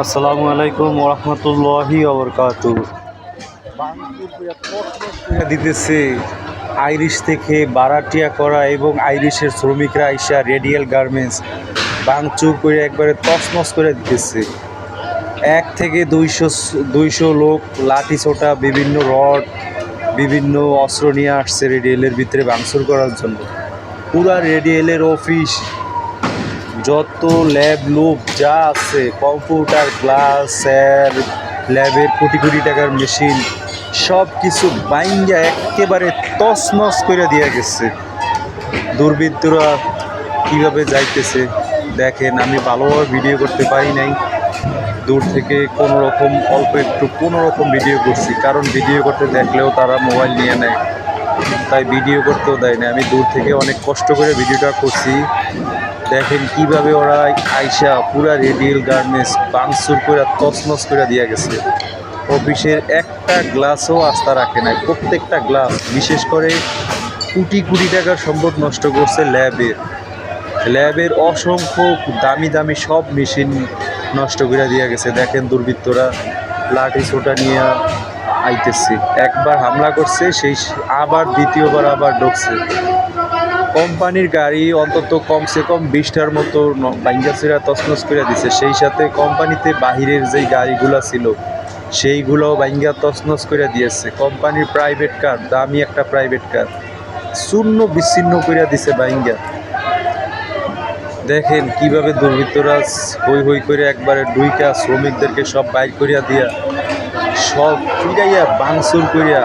আসসালামু আলাইকুম ওরহমতুল্লাহি ওবরকাতু দিতেছে আইরিশ থেকে বারাটিয়া করা এবং আইরিশের শ্রমিকরা আইসা রেডিয়াল গার্মেন্টস বাংচুর করে একবারে তছনছ করে দিতেছে। এক থেকে দুইশো দুইশো লোক লাঠি ছোটা, বিভিন্ন রড, বিভিন্ন অস্ত্র নিয়ে আসছে রেডিয়েলের ভিতরে ভাঙচুর করার জন্য। পুরা রেডিয়েলের অফিস যত ল্যাব লুপ যা আছে, কম্পিউটার, গ্লাস, স্যার, ল্যাবের কোটি কোটি টাকার মেশিন সব কিছু বাইঙ্গা একেবারে তছনছ করে দিয়ে গেছে। দুর্বৃত্তরা কীভাবে যাইতেছে? দেখেন, আমি ভালোভাবে ভিডিও করতে পারি নাই। দূর থেকে কোনো রকম অল্প একটু কোনো রকম ভিডিও করছি। কারণ ভিডিও করতে দেখলেও তারা মোবাইল নিয়ে নেয়। তাই ভিডিও করতেও দেয় না। আমি দূর থেকে অনেক কষ্ট করে ভিডিওটা করছি। দেখেন কীভাবে ওরা আইসা পুরা রেডিয়েল গার্মেন্টস বাংসুর করে তছনছ করে দিয়ে গেছে। অফিসের একটা গ্লাসও আস্থা রাখে না প্রত্যেকটা গ্লাস, বিশেষ করে কোটি কোটি টাকার সম্পদ নষ্ট করছে ল্যাবের। ল্যাবের অসংখ্য দামি দামি সব মেশিন নষ্ট করে দিয়ে গেছে। দেখেন দুর্বৃত্তরা লাঠি ছোটা নিয়ে আইতেছে। একবার হামলা করছে, সেই আবার দ্বিতীয়বার আবার ঢুকছে। কোম্পানির গাড়ি অন্তত কমসে কম বিশটার মতো বাইঙ্গাসিরা তছনছ করে দিছে। সেই সাথে কোম্পানিতে বাহিরের যেই গাড়িগুলো ছিল, সেইগুলোও বাইঙ্গা তছনছ করে দিয়েছে। কোম্পানির প্রাইভেট কার দামি একটা প্রাইভেট কার শূন্য বিচ্ছিন্ন করে দিছে বাইঙ্গা। দেখেন কীভাবে দুর্বৃত্তরা হই হই করে একবারে ডুইকা শ্রমিকদেরকে সব বাইর করিয়া দিয়া, সব ফিরাইয়া বাংসুর করিয়া,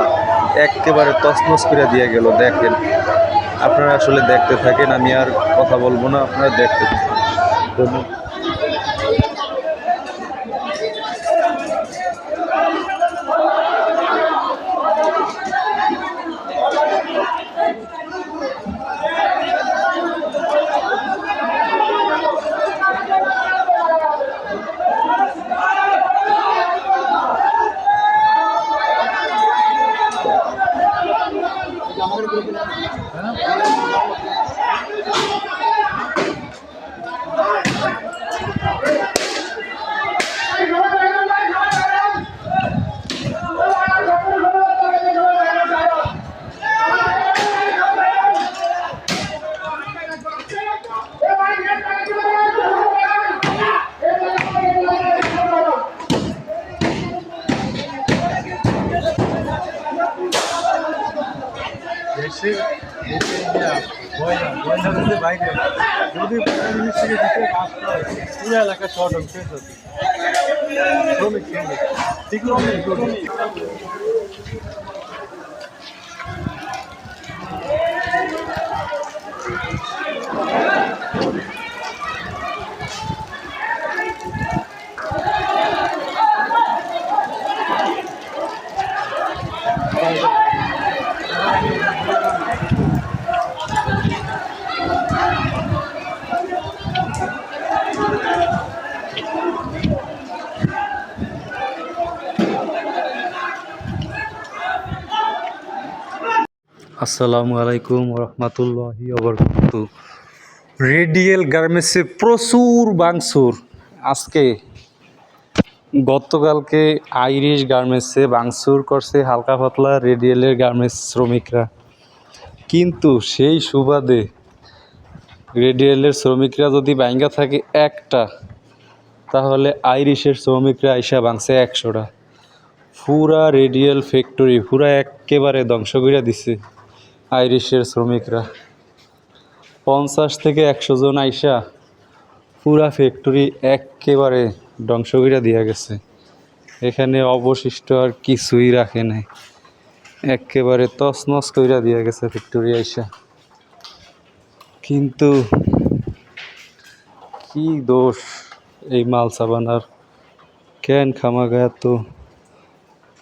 একেবারে তছনছ করিয়া দিয়া গেল। দেখেন আপনারা আসলে দেখতে থাকেন আমি আর কথা বলব না আপনারা দেখতে থাকেন। বাইরে যদি জিনিস থেকে দিতে কাজ করে পুরো এলাকা শর্ট হবে শেষ হচ্ছে শ্রমিক ঠিক আসসালামু আলাইকুম রহমতুল্লাহি রেডিয়েল গার্মেন্টসে প্রচুর বাংসুর। আজকে গতকালকে আইরিশ গার্মেন্টসে বাংসুর করছে হালকা পাতলা রেডিয়েলের গার্মেন্টস শ্রমিকরা। কিন্তু সেই সুবাদে রেডিয়েলের শ্রমিকরা যদি ব্যাঙ্গা থাকে একটা, তাহলে আইরিশের শ্রমিকরা আইসা বাংছে একশোটা। পুরা রেডিয়াল ফ্যাক্টরি পুরা একেবারে ধ্বংস করে দিছে। আইরিশের শ্রমিকরা। পঞ্চাশ থেকে একশো জন আইসা পুরা ফ্যাক্টরি একেবারে ধ্বংস করে দিয়া গেছে। এখানে অবশিষ্ট আর কিছুই রাখে নাই। একেবারে তছনছ কইরা দিয়া গেছে ফ্যাক্টরি আইসা। কিন্তু কি দোষ এই মাল সাবানার? কেন খামাগা এত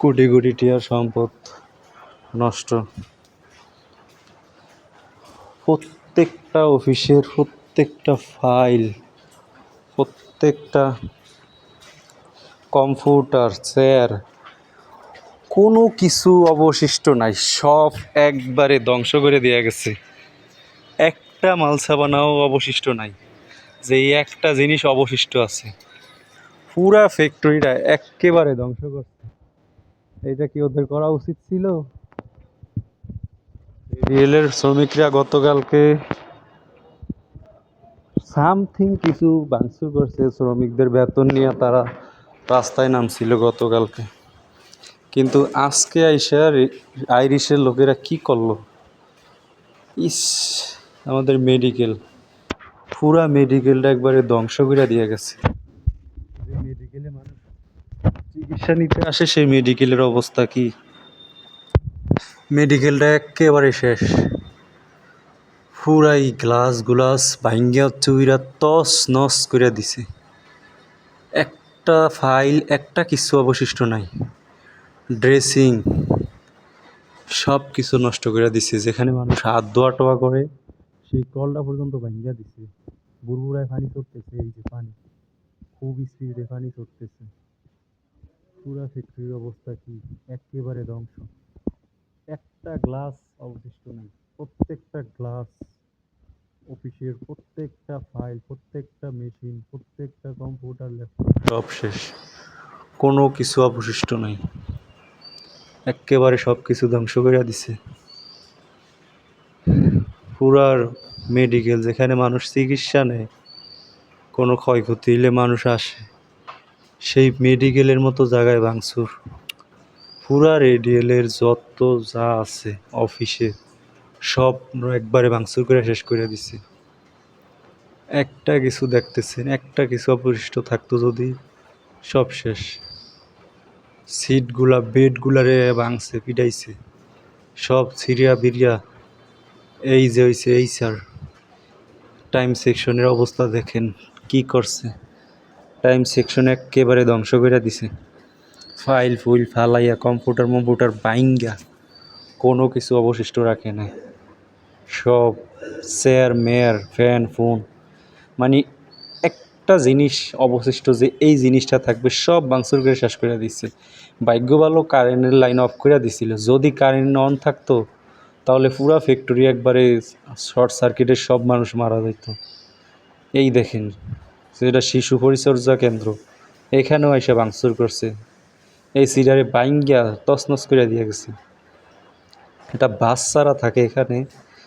কোটি কোটি টিয়ার সম্পদ নষ্ট? প্রত্যেকটা অফিসের প্রত্যেকটা ফাইল, প্রত্যেকটা কম্পিউটার, চেয়ার, কোনো কিছু অবশিষ্ট নাই, সব একবারে ধ্বংস করে দেওয়া গেছে। একটা মালসা বানাও অবশিষ্ট নাই, যে একটা জিনিস অবশিষ্ট আছে। পুরা ফ্যাক্টরিটা একেবারে ধ্বংস করছে। এটা কি ওদের করা উচিত ছিল? রেলের শ্রমিকরা গতকালকে সামথিং কিছু ভাঙচুর করছে শ্রমিকদের বেতন নিয়ে, তারা রাস্তায় নামছিল গতকালকে। কিন্তু আজকে আইসা আইরিশের লোকেরা কি করল? ইস, আমাদের মেডিকেল, পুরা মেডিকেলটা একবারে ধ্বংস করে দিয়ে গেছে। মেডিকেলে মানুষ চিকিৎসা নিতে আসে, সেই মেডিকেলের অবস্থা কি? মেডিকেলটা একেবারে শেষ। পুরাই গ্লাস গ্লাস ভাঙ্গিয়া চুইরা তস নস করে দিছে। একটা ফাইল, একটা কিছু অবশিষ্ট নাই। ড্রেসিং সব কিছু নষ্ট করে দিছে, যেখানে মানুষ হাত ধোয়া টোয়া করে, সেই কলটা পর্যন্ত ভাঙ্গিয়া দিছে। বুড়বুড়ায় পানি চড়তেছে এই যে পানি। খুব স্পিডে পানি চড়তেছে পুরা ফ্যাক্টরির অবস্থা কি? একেবারে ধ্বংস। একটা গ্লাস অবশিষ্ট নেই। প্রত্যেকটা গ্লাস অফিসের প্রত্যেকটা ফাইল, প্রত্যেকটা মেশিন, প্রত্যেকটা কম্পিউটার, ল্যাপটপ। শেষ। কোনো কিছু অবশিষ্ট নাই। একেবারে সব কিছু ধ্বংস করে দিছে। পুরার মেডিকেল যেখানে মানুষ চিকিৎসা নেয়, কোনো ক্ষয়ক্ষতি হলে মানুষ আসে। সেই মেডিকেলের মতো জায়গায় ভাঙচুর। পুরা রেডিয়েলের যত যা আছে অফিসে, সব একবারে ভাঙচুর করে শেষ করে দিছে। একটা কিছু দেখতেছেন, একটা কিছু অবশিষ্ট থাকতো যদি সব শেষ। সিটগুলা, বেডগুলারে ভাঙছে, পিটাইছে। সব ছিড়িয়া বিরিয়া এই যে হইছে, এই স্যার। টাইম সেকশনের অবস্থা দেখেন কি করছে। টাইম সেকশন একেবারে ধ্বংস করে দিছে। ফাইল ফুইল ফালাইয়া কম্পিউটার মম্পিউটার বাইঙ্গা কোনো কিছু অবশিষ্ট রাখে নাই। সব চেয়ার মেয়ার ফ্যান ফোন মানে একটা জিনিস অবশিষ্ট যে এই জিনিসটা থাকবে সব ভাঙচুর করে শেষ করে দিচ্ছে ভাগ্য ভালো কারেন্টের লাইন অফ করে দিছিল। যদি কারেন্ট অন থাকতো, তাহলে পুরা ফ্যাক্টরি একবারে শর্ট সার্কিটে সব মানুষ মারা যেত। এই দেখেন, যেটা শিশু পরিচর্যা কেন্দ্র, এখানেও এসে ভাঙচুর করছে। এই সিডারে বাইঙ্গা তছনছ করে দিয়ে গেছে। এটা বাচ্চারা থাকে এখানে,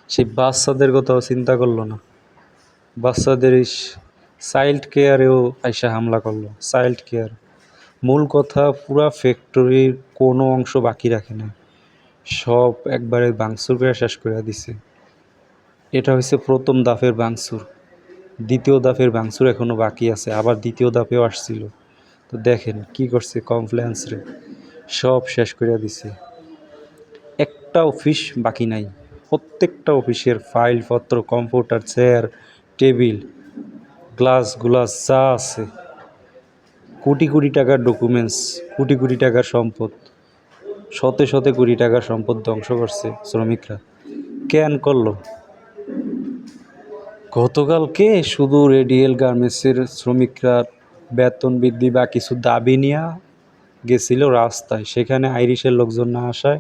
সেই বাচ্চাদের কথাও চিন্তা করল না। বাচ্চাদের চাইল্ড কেয়ারেও আইসা হামলা করল চাইল্ড কেয়ার মূল কথা, পুরা ফ্যাক্টরির কোনো অংশ বাকি রাখে না সব একবারে বাংসুর করে শেষ করে দিছে। এটা হচ্ছে প্রথম দাফের বাংসুর। দ্বিতীয় দাফের বাংসুর এখনও বাকি আছে, আবার দ্বিতীয় দাফেও আসছিল। তো দেখেন কি করছে কমপ্লেন্স রে। সব শেষ করে দিছে। একটা অফিস বাকি নাই। প্রত্যেকটা অফিসের ফাইলপত্র computer chair table glass glass যা আছে। কোটি কোটি টাকার ডকুমেন্টস কোটি কোটি টাকার সম্পদ। শতে শতে কোটি টাকার সম্পদ ধ্বংস করছে শ্রমিকরা। কেন করল? গতকালকে শুধু রেডিয়েল গার্মেন্টসের শ্রমিকরা বেতন বৃদ্ধি বা কিছু দাবি নিয়ে গেছিল রাস্তায়। সেখানে আইরিশের লোকজন না আসায়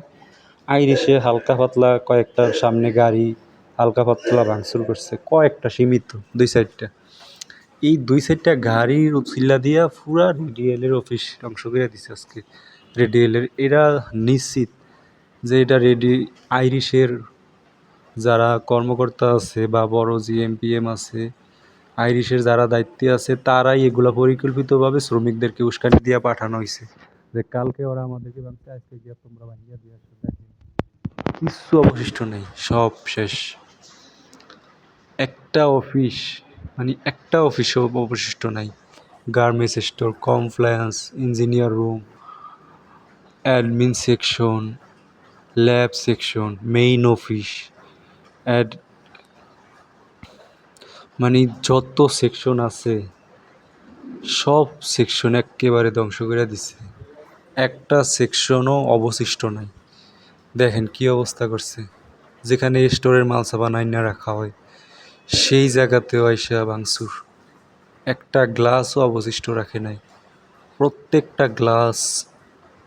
আইরিশে হালকা পাতলা কয়েকটা সামনে গাড়ি হালকা পাতলা ভাঙচুর করছে, কয়েকটা সীমিত, দুই সাইডটা। এই দুই সাইডটা গাড়ির উচিল্লা দিয়া পুরা রেডিয়েলের অফিস অংশ করে দিছে আজকে। রেডিয়েলের এরা নিশ্চিত যে এটা রেডি, আইরিশের যারা কর্মকর্তা আছে বা বড় জিএমপিএম আছে আইরিশের যারা দায়িত্বে আছে, তারাই এগুলা পরিকল্পিতভাবে শ্রমিকদেরকে উস্কানি দিয়ে পাঠানো হয়েছে যে কালকে ওরা আমাদেরকে ভাঙছে আজকে গিয়ে তোমরা ভাঙিয়ে দিয়ে আসো কিচ্ছু অবশিষ্ট নেই, সব শেষ। একটা অফিস মানে একটা অফিসও অবশিষ্ট নাই। Garments store, compliance, engineer room, admin section, lab section, main office, add মানে যত সেকশন আছে, সব সেকশন একেবারে ধ্বংস করে দিছে। একটা সেকশনও অবশিষ্ট নাই। দেখেন কি অবস্থা করছে। যেখানে স্টোরের মাল সাবান আইনা রাখা হয়, সেই জায়গাতেও আইসা ভাঙচুর। একটা গ্লাসও অবশিষ্ট রাখে নাই। প্রত্যেকটা glass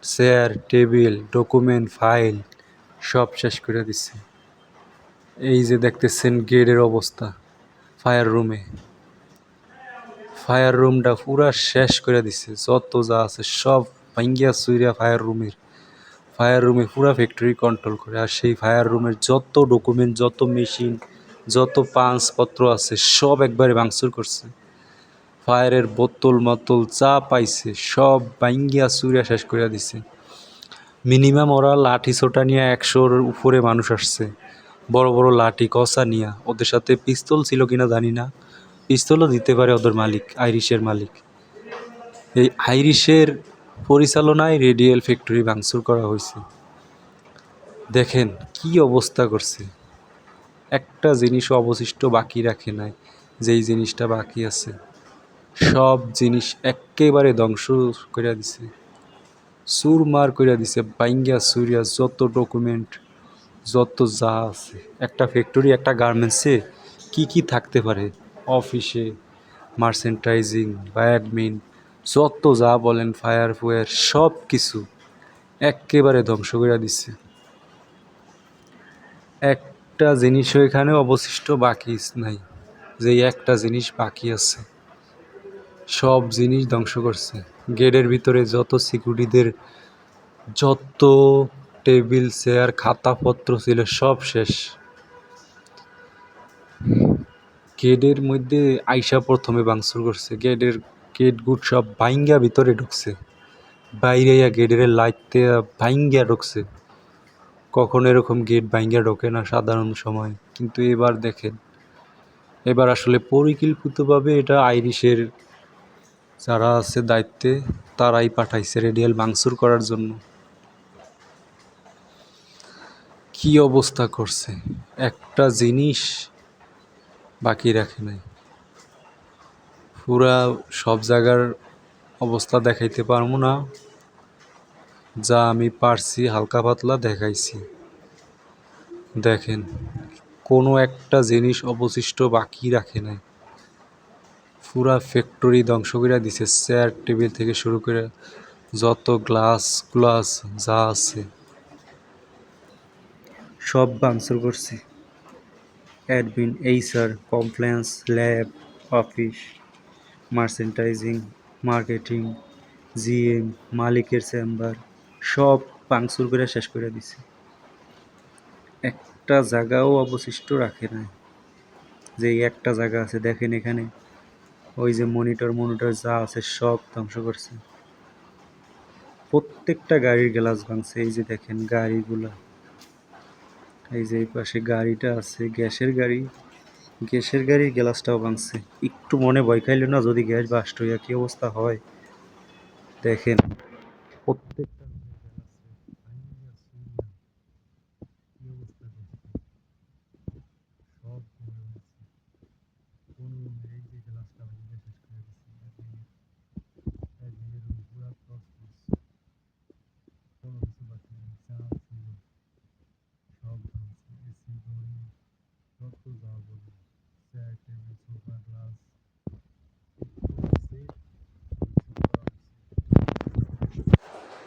chair table document file সব শেষ করে দিচ্ছে এই যে দেখতেছেন গেটের অবস্থা। ফায়ার রুমে। ফায়ার রুমটা পুরা শেষ করে দিছে। যত যা আছে সব ভাঙ্গিয়া চুইরা ফায়ার রুমের। ফায়ার রুমে পুরা ফ্যাক্টরি কন্ট্রোল করে। আর সেই ফায়ার রুমের যত ডকুমেন্ট যত মেশিন যত পাঁচপত্র আছে সব একবারে ভাঙচুর করছে। ফায়ারের বোতল মতল চা পাইছে সব ভাঙ্গিয়া চুইরা শেষ করে দিছে। মিনিমাম ওরা লাঠি ছোটা নিয়ে একশোর উপরে মানুষ আসছে। বড় বড় লাঠি কষা নিয়া। ওদের সাথে পিস্তল ছিল কিনা জানি না। পিস্তলও দিতে পারে ওদের মালিক, আইরিশের মালিক। এই আইরিশের পরিচালনায় রেডিয়েল ফ্যাক্টরি ভাঙচুর করা হয়েছে। দেখেন কি অবস্থা করছে। একটা জিনিসও অবশিষ্ট বাকি রাখে নাই, যেই জিনিসটা বাকি আছে। সব জিনিস একেবারে ধ্বংস করে দিছে। সুরমার করে দিছে, বাইঙ্গা সুরিয়া যত ডকুমেন্ট যত যা আছে, একটা ফ্যাক্টরি একটা গার্মেন্টসে কি কি থাকতে পারে? অফিসে মার্চেন্টাইজিং বা অ্যাডমিন যত যা বলেন ফায়ার ফুয়ার সব কিছু একেবারে ধ্বংস করে দিচ্ছে। একটা জিনিসও এখানে অবশিষ্ট বাকি নাই যে একটা জিনিস বাকি আছে, সব জিনিস ধ্বংস করছে। গেটের ভিতরে যত সিকিউরিটিদের যত টেবিল, চেয়ার, খাতাপত্র ছিল সব শেষ। গেটের মধ্যে আইসা প্রথমে ভাঙচুর করছে। গেটের গেট গুট সব ভাইঙ্গা ভিতরে ঢুকছে। বাইরে গেটের লাইটতে ভাইঙ্গা ঢুকছে। কখন এরকম গেট ভাইঙ্গা ঢোকে না সাধারণ সময়। কিন্তু এবার দেখেন, এবার আসলে পরিকল্পিতভাবে এটা আইরিশের যারা আছে দায়িত্বে, তারাই পাঠাইছে রেডিয়াল ভাঙচুর করার জন্য। কি অবস্থা করছে? একটা জিনিস বাকি রাখে নাই। পুরা সব জায়গার অবস্থা দেখাইতে পারব না। যা আমি পারছি, হালকা পাতলা দেখাইছি। দেখেন, কোনো একটা জিনিস অবশিষ্ট বাকি রাখে নাই। পুরা ফ্যাক্টরি ধ্বংস করে দিছে চেয়ার টেবিল থেকে শুরু করে যত গ্লাস গ্লাস যা আছে। সব ভাঙচুর করছি। Admin HR compliance lab office merchandising marketing GM মালিকের চেম্বার সব ভাঙচুর করে শেষ করে দিছে। একটা জায়গাও অবশিষ্ট রাখে নাই। যে একটা জায়গা আছে, দেখেন এখানে, ওই যে মনিটর মনিটর যা আছে সব ধ্বংস করছে। প্রত্যেকটা গাড়ির গ্লাস ভাঙছে, এই যে দেখেন গাড়িগুলা। এই যে এই পাশে গাড়িটা আছে, গ্যাসের গাড়ি। গ্যাসের গাড়ির গ্লাসটাও ভাঙছে। একটু মনে ভয় খাইল না, যদি গ্যাস বাস্ট হইয়া কি অবস্থা হয়? দেখেন, প্রত্যেকটা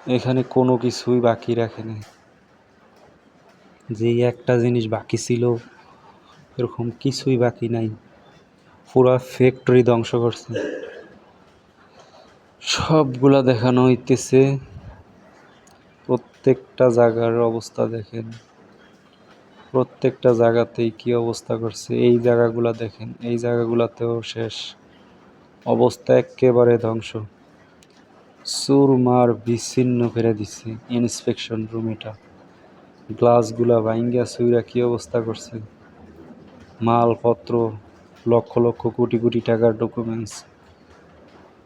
এখানে কোনো কিছুই বাকি রাখে নাই। যে একটা জিনিস বাকি ছিল, এরকম কিছুই বাকি নাই। পুরা ফ্যাক্টরি ধ্বংস করছে। সবগুলা দেখানো হইতেছে। প্রত্যেকটা জায়গার অবস্থা দেখেন। প্রত্যেকটা জায়গাতেই কি অবস্থা করছে, এই জায়গাগুলা দেখেন। এই জায়গাগুলাতেও শেষ। অবস্থা একেবারে ধ্বংস। চুরমার বিচ্ছিন্ন করে দিচ্ছে ইন্সপেকশন রুম এটা। গ্লাসগুলা ভাইঙ্গা সুইরা কি অবস্থা করছে? মালপত্র, লক্ষ লক্ষ কোটি কোটি টাকার ডকুমেন্টস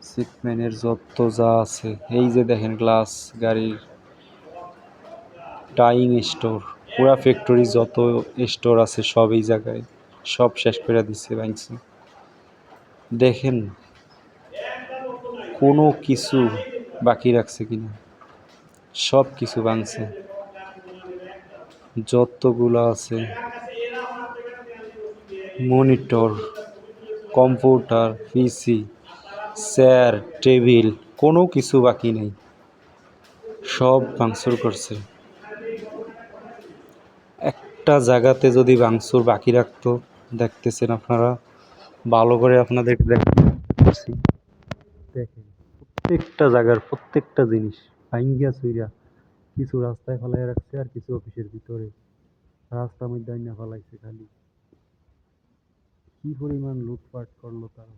সিটম্যানের যত যা আছে। এই যে দেখেন গ্লাস, গাড়ির ডাইং স্টোর পুরা ফ্যাক্টরি যত স্টোর আছে সব এই জায়গায়, সব শেষ করে দিচ্ছে ভাঙছে দেখেন কোনো কিছু বাকি রাখছে কিনা? সব কিছু ভাঙছে। যতগুলো আছে, monitor, computer, PC, chair, table, কোনো কিছু বাকি নেই। সব ভাঙচুর করছে। একটা জায়গাতে যদি ভাঙচুর বাকি রাখতো, দেখতেছেন আপনারা, ভালো করে আপনাদেরকে দেখ দেখেন। প্রত্যেকটা জায়গার প্রত্যেকটা জিনিস ভাঙ্গিয়া চুইরা কিছু রাস্তায় ফেলাই রাখছে আর কিছু অফিসের ভিতরে। রাস্তার মধ্যে আইনা ফেলাইছে খালি। কি পরিমাণ লুটপাট করল তারা?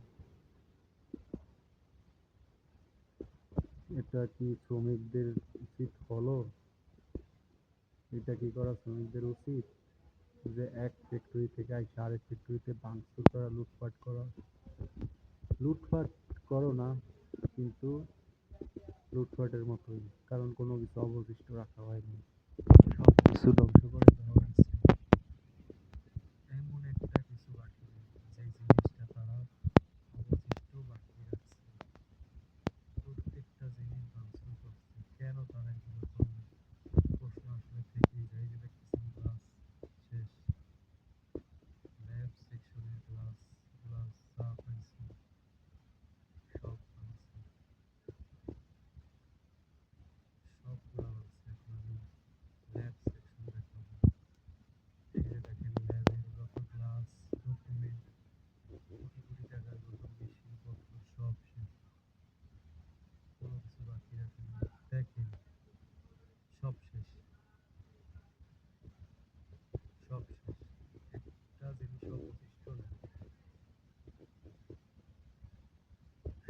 এটা কি শ্রমিকদের উচিত হলো? এটা কি করা শ্রমিকদের উচিত? যে এক ফ্যাক্টরি থেকে আইসা আরেক ফ্যাক্টরিতে ভাঙচুর করা, লুটপাট করা? লুটপাট করো না। কিন্তু লুটপাটের মতোই কারণ কোনো কিছু অবশিষ্ট রাখা হয়নি। সব কিছু ধ্বংস করে এমন একটা কিছু বাকি নেই যে জিনিসটা তারা অবশিষ্ট বাকি রাখছে প্রত্যেকটা জিনিস ভাঙচুর করছে কেন তারা এগুলো করবে প্রশ্ন আসলে থেকেই যায় যে দেখতেছেন গ্লাস শেষ ল্যাব সেকশনের গ্লাস গ্লাস যা পাইছে সব ভাঙছে সবগুলো ভাঙছে এখন আমি ল্যাব সেকশন দেখাবো এই যে দেখেন ল্যাবের যত গ্লাস ডকুমেন্ট কোটি কোটি টাকার যত মেশিনপত্র সব শেষ কোনো কিছু বাকি রাখেন দেখেন সব শেষ সব শেষ একটা জিনিস অবশিষ্ট নেই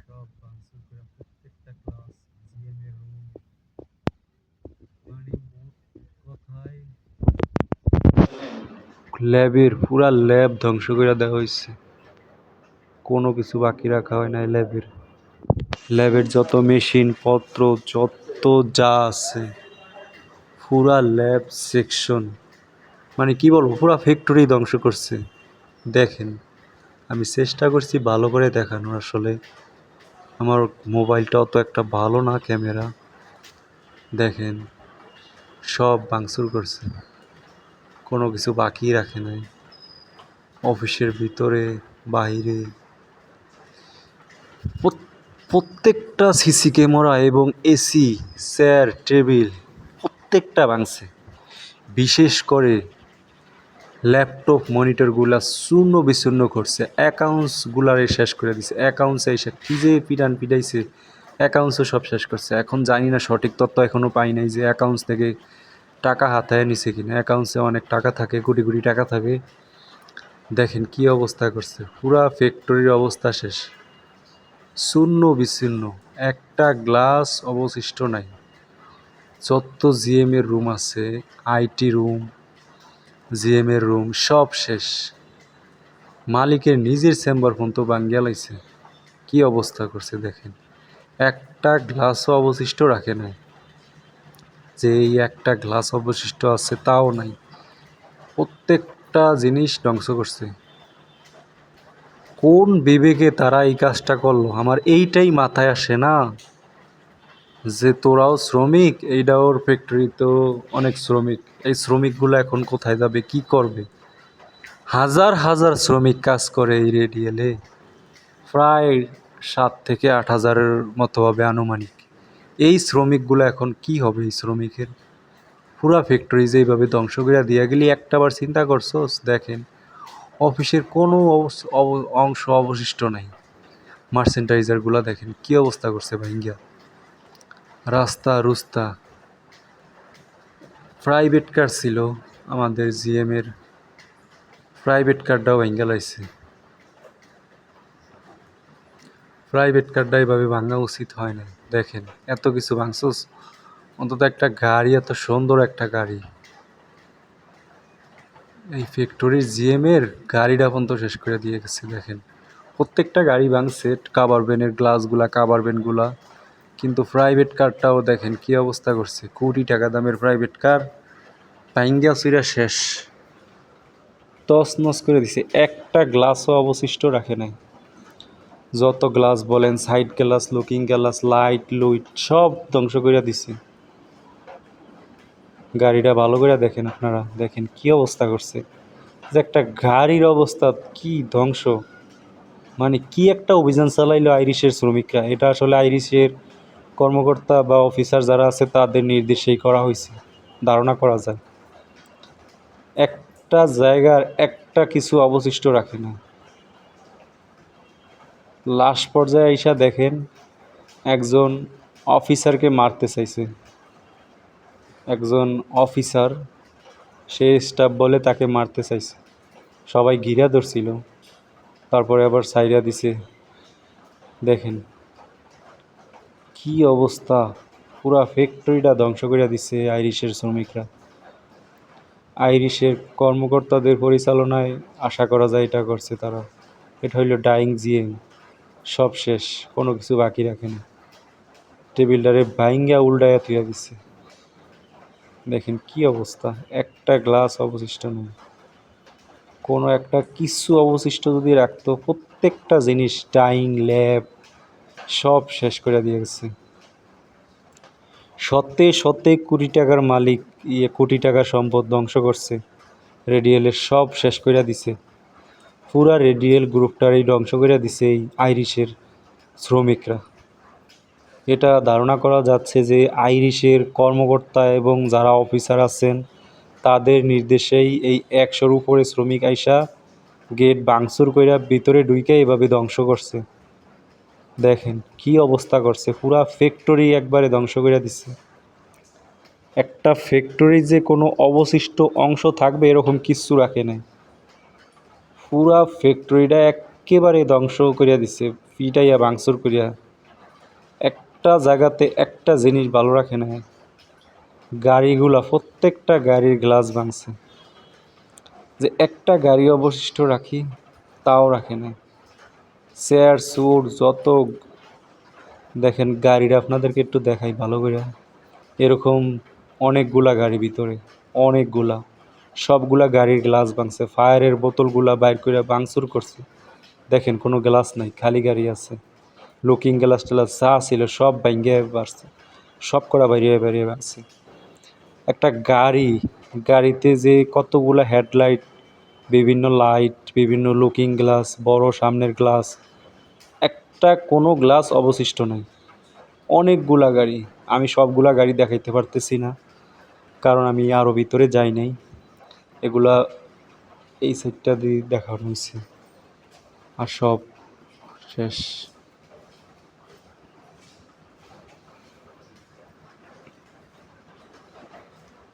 সব প্রত্যেকটা ক্লাস জিএম এর রুম ল্যাবের পুরা ল্যাব ধ্বংস করে দেওয়া হয়েছে। কোনো কিছু বাকি রাখা হয় নাই ল্যাবের ল্যাবের যত মেশিন পত্র, যত যা আছে, পুরা ল্যাব সেকশন মানে কি বলব, পুরা ফ্যাক্টরি ধ্বংস করছে। দেখেন, আমি চেষ্টা করছি ভালো করে দেখানোর আসলে। আমার মোবাইলটা অত একটা ভালো না ক্যামেরা। দেখেন, সব ভাঙচুর করছে। কোনো কিছু বাকি রাখে নাই। অফিসের ভিতরে, বাইরে। প্রত্যেকটা সিসি ক্যামেরা এবং এসি, চেয়ার, টেবিল, প্রত্যেকটা ভাঙছে। বিশেষ করে ল্যাপটপ মনিটরগুলা শূন্য বিচ্ছিন্ন করছে। অ্যাকাউন্টসগুলারে শেষ করে দিছে। অ্যাকাউন্টসে এসে কী যে পিটান পিটাইছে। অ্যাকাউন্টসও সব শেষ করছে। এখন জানি না সঠিক তথ্য এখনও পাই নাই যে অ্যাকাউন্টস থেকে টাকা হাতায় নিছে কিনা। অ্যাকাউন্টসে অনেক টাকা থাকে, কোটি কোটি টাকা থাকে। দেখেন কি অবস্থা করছে। পুরা ফ্যাক্টরির অবস্থা শেষ। শূন্য বিচ্ছিন্ন। একটা গ্লাস অবশিষ্ট নাই। যত জিএম এর রুম আছে, আইটি রুম জিএম এর রুম সব শেষ। মালিকের নিজের চেম্বার পর্যন্ত ভাঙ্গিয়া লাইছে। কি অবস্থা করছে দেখেন। একটা গ্লাসও অবশিষ্ট রাখে নাই। যে এই একটা গ্লাস অবশিষ্ট আছে তাও নাই। প্রত্যেকটা জিনিস ধ্বংস করছে। কোন বিবেকে তারা এই কাজটা করল? আমার এইটাই মাথায় আসে না। যে তোরাও শ্রমিক এইটা ওর ফ্যাক্টরি তো অনেক শ্রমিক। এই শ্রমিকগুলো এখন কোথায় যাবে, কি করবে? হাজার হাজার শ্রমিক কাজ করে এই রেডিয়েলে প্রায় সাত থেকে আট হাজারের মতো হবে আনুমানিক। এই শ্রমিকগুলো এখন কি হবে এই শ্রমিকের? পুরা ফ্যাক্টরি যেভাবে ধ্বংস করে দিয়া গেলি, একটাবার চিন্তা করছোস? দেখেন, অফিসের কোনো অংশ অবশিষ্ট নাই। মার্সেন্টাইজারগুলো দেখেন, কি অবস্থা করছে ভাইঙ্গা। রাস্তা রুস্তা। প্রাইভেট কার ছিল আমাদের জিএমের প্রাইভেট কারটাও ভাঙ্গা লাইছে। প্রাইভেট কারটা এভাবে ভাঙা উচিত হয় না দেখেন, এত কিছু ভাঙছোস, অন্তত একটা গাড়ি, এত সুন্দর একটা গাড়ি। এই ফ্যাক্টরির জিএম এর গাড়িটা পর্যন্ত শেষ করে দিয়ে গেছে, দেখেন। প্রত্যেকটা গাড়ি ভাঙছে কাবার ভ্যানের গ্লাসগুলা কাবার ভ্যানগুলা কিন্তু প্রাইভেট কারটাও দেখেন কি অবস্থা করছে। কোটি টাকা দামের প্রাইভেট কার পাইঙ্গা চুরা শেষ। টস নস করে দিছে। একটা গ্লাসও অবশিষ্ট রাখে নাই। যত গ্লাস বলেন side glass looking glass light Luit সব ধ্বংস করে দিছে। গাড়িটা ভালো করে দেখেন আপনারা। দেখেন কি অবস্থা করছে। যে একটা গাড়ির অবস্থা কি ধ্বংস। মানে কি একটা অভিযান চালাইলো আইরিশের শ্রমিকরা। এটা আসলে আইরিশের কর্মকর্তা বা অফিসার যারা আছে, তাদের নির্দেশেই করা হয়েছে, ধারণা করা যায়। একটা জায়গার একটা কিছু অবশিষ্ট রাখে না। লাস্ট পর্যায়ে আইসা দেখেন, একজন অফিসারকে মারতে চাইছে। একজন অফিসার, সে স্টাফ বলে তাকে মারতে চাইছে। সবাই ঘিরা ধরছিল। তারপরে আবার সাইরা দিছে। দেখেন কি অবস্থা? পুরা ফ্যাক্টরিটা ধ্বংস করে দিছে আইরিশের শ্রমিকরা। আইরিশের কর্মকর্তাদের পরিচালনায় আশা করা যায় এটা করছে তারা। এটা হইল ডাইং জিএম। সব শেষ, কোনো কিছু বাকি রাখে না। টেবিলটারে ভাইঙ্গা উল্টায়া থুয়া দিচ্ছে দেখেন কি অবস্থা, একটা গ্লাস অবশিষ্ট নেই। কোনো একটা কিছু অবশিষ্ট যদি রাখতো, প্রত্যেকটা জিনিস ডাইং ল্যাব সব শেষ করে দিয়ে গেছে। সতে সতে কোটি টাকার মালিক ইয়ে কোটি টাকার সম্পদ ধ্বংস করছে। রেডিয়েলের সব শেষ করে দিছে। পুরা রেডিয়েল গ্রুপটারই ধ্বংস করে দিছে এই আইরিশের শ্রমিকরা। এটা ধারণা করা যাচ্ছে যে আইরিশের কর্মকর্তা এবং যারা অফিসার আছেন, তাদের নির্দেশেই এই একশোর উপরে শ্রমিক আইসা গেট বাংসুর কইরা ভিতরে ঢুইকে এভাবে ধ্বংস করছে। দেখেন কি অবস্থা করছে, পুরা ফ্যাক্টরি একবারে ধ্বংস করে দিচ্ছে একটা ফ্যাক্টরি যে কোনো অবশিষ্ট অংশ থাকবে এরকম কিচ্ছু রাখে নাই। পুরা ফ্যাক্টরিটা একেবারে ধ্বংস করিয়া দিছে, পিটাইয়া বাংসুর করিয়া। একটা জায়গাতে একটা জিনিস ভালো রাখে না গাড়িগুলা, প্রত্যেকটা গাড়ির গ্লাস ভাঙছে। যে একটা গাড়ি অবশিষ্ট রাখি, তাও রাখে না চেয়ার সুট যত দেখেন গাড়িটা আপনাদেরকে একটু দেখাই ভালো করে। এরকম অনেকগুলা গাড়ি ভিতরে, অনেকগুলা। সবগুলা গাড়ির গ্লাস ভাঙছে ফায়ারের বোতলগুলা বাইর করে ভাঙচুর করছে। দেখেন কোনো গ্লাস নাই, খালি গাড়ি আছে। লুকিং গ্লাস টেলাস যা ছিল সব ভাঙ্গে বাড়ছে, সব করা বাইরে বাইরে বাড়ছে একটা গাড়ি, গাড়িতে যে কতগুলা হেডলাইট বিভিন্ন লাইট বিভিন্ন লুকিং গ্লাস বড় সামনের গ্লাস একটা কোনো গ্লাস অবশিষ্ট নাই। অনেকগুলা গাড়ি। আমি সবগুলা গাড়ি দেখাইতে পারতেছি না, কারণ আমি আরও ভিতরে যাই নাই। এগুলা এই সাইডটা দিয়ে দেখানো হয়েছে আর সব শেষ।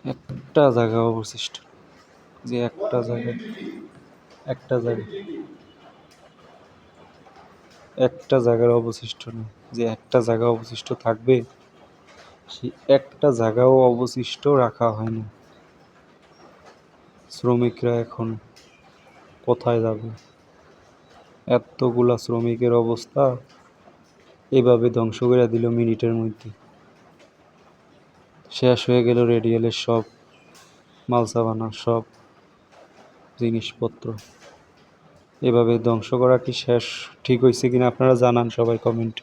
একটা জায়গা অবশিষ্ট। যে একটা জায়গা একটা জায়গা একটা জায়গার অবশিষ্ট নেই। যে একটা জায়গা অবশিষ্ট থাকবে, সেই একটা জায়গাও অবশিষ্ট রাখা হয়নি। শ্রমিকরা এখন কোথায় যাবে? এতগুলা শ্রমিকের অবস্থা এভাবে ধ্বংস করে দিল মিনিটের মধ্যে। শেষ হয়ে গেল রেডিয়েলের সব মালসাবানা, সব জিনিসপত্র। এভাবে ধ্বংস করা কি শেষ? ঠিক হয়েছে কিনা আপনারা জানান সবাই কমেন্ট।